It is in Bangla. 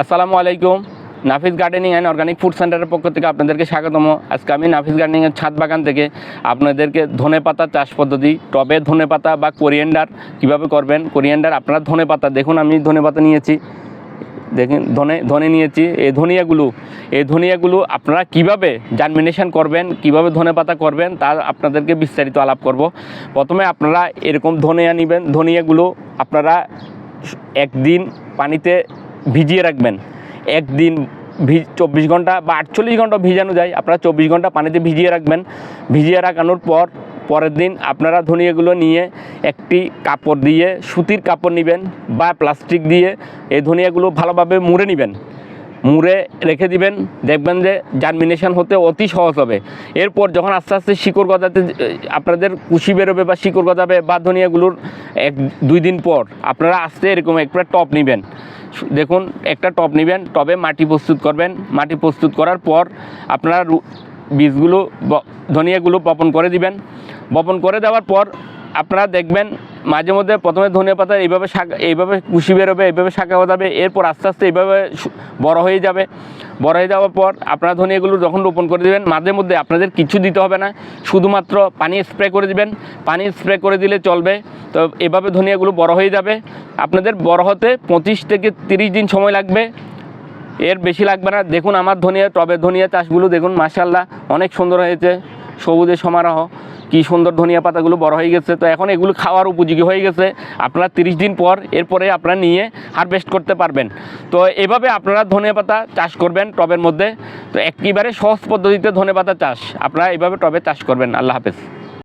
আসসালামু আলাইকুম। Nafis gardening and organic food সেন্টারের পক্ষ থেকে আপনাদেরকে স্বাগতম। আজকে আমি নাফিস গার্ডেনিংয়ের ছাদ বাগান থেকে আপনাদেরকে ধনে পাতা চাষ পদ্ধতি, টবে ধনে পাতা বা কোরিয়েন্ডার কীভাবে করবেন, কোরিয়েন্ডার আপনারা ধনে পাতা দেখুন আমি ধনে পাতা নিয়েছি, দেখুন, ধনে ধনে নিয়েছি, এই ধনিয়াগুলো এই ধনিয়াগুলো আপনারা কীভাবে জার্মিনেশন করবেন, কীভাবে ধনে পাতা করবেন, তা আপনাদেরকে বিস্তারিত আলাপ করব। প্রথমে আপনারা এরকম ধনিয়া নেবেন, ধনিয়াগুলো আপনারা একদিন পানিতে ভিজিয়ে রাখবেন। একদিন চব্বিশ ঘণ্টা বা আটচল্লিশ ঘণ্টা ভিজানো যায়। আপনারা চব্বিশ ঘণ্টা পানিতে ভিজিয়ে রাখবেন। ভিজিয়ে রাখানোর পর, পরের দিন আপনারা ধনিয়াগুলো নিয়ে একটি কাপড় দিয়ে, সুতির কাপড় নেবেন বা প্লাস্টিক দিয়ে এই ধনিয়াগুলো ভালোভাবে মুড়ে নেবেন। মুড়ে রেখে দিবেন। দেখবেন যে জার্মিনেশন হতে অতি সহজ হবে। এরপর যখন আস্তে আস্তে শিকড় গজাতে, আপনাদের কুশি বেরোবে বা শিকড় গজাবে বা ধনিয়াগুলোর এক, দুই দিন পর, আপনারা আস্তে এরকম একটা টপ নেবেন। দেখুন, একটা টপ নেবেন, টবে মাটি প্রস্তুত করবেন। মাটি প্রস্তুত করার পর আপনারা বীজগুলো ধনিয়াগুলো বপন করে দিবেন। বপন করে দেওয়ার পর আপনারা দেখবেন, মাঝে মধ্যে প্রথমে ধনিয়া পাতা এইভাবে শাখা এইভাবে কুশি বেরোবে, এইভাবে শাখা গজাবে এরপর আস্তে আস্তে এইভাবে বড় হয়ে যাবে। বড় হয়ে যাওয়ার পর আপনারা ধনিয়াগুলো যখন রোপণ করে দেবেন, মাঝে মধ্যে আপনাদের কিছু দিতে হবে না, শুধুমাত্র পানি স্প্রে করে দিবেন। পানি স্প্রে করে দিলে চলবে। তো এভাবে ধনিয়াগুলো বড় হয়ে যাবে। আপনাদের বড় হতে পঁচিশ থেকে তিরিশ দিন সময় লাগবে। এর বেশি লাগবে না। দেখুন আমার ধনিয়া, টবে ধনিয়া চাষগুলো দেখুন মাশাল্লাহ অনেক সুন্দর হয়েছে। সবুজে সমারোহ, কি সুন্দর ধনিয়া পাতাগুলো বড় হয়ে গেছে। তো এখন এগুলো খাওয়ার উপযোগী হয়ে গেছে। আপনারা তিরিশ দিন পর এরপরে আপনারা নিয়ে হারভেস্ট করতে পারবেন। তো এভাবে আপনারা ধনিয়া পাতা চাষ করবেন টবের মধ্যে। তো একেবারে সহজ পদ্ধতিতে ধনে পাতা চাষ। আপনারা এভাবে টবে চাষ করবেন। আল্লাহ হাফেজ।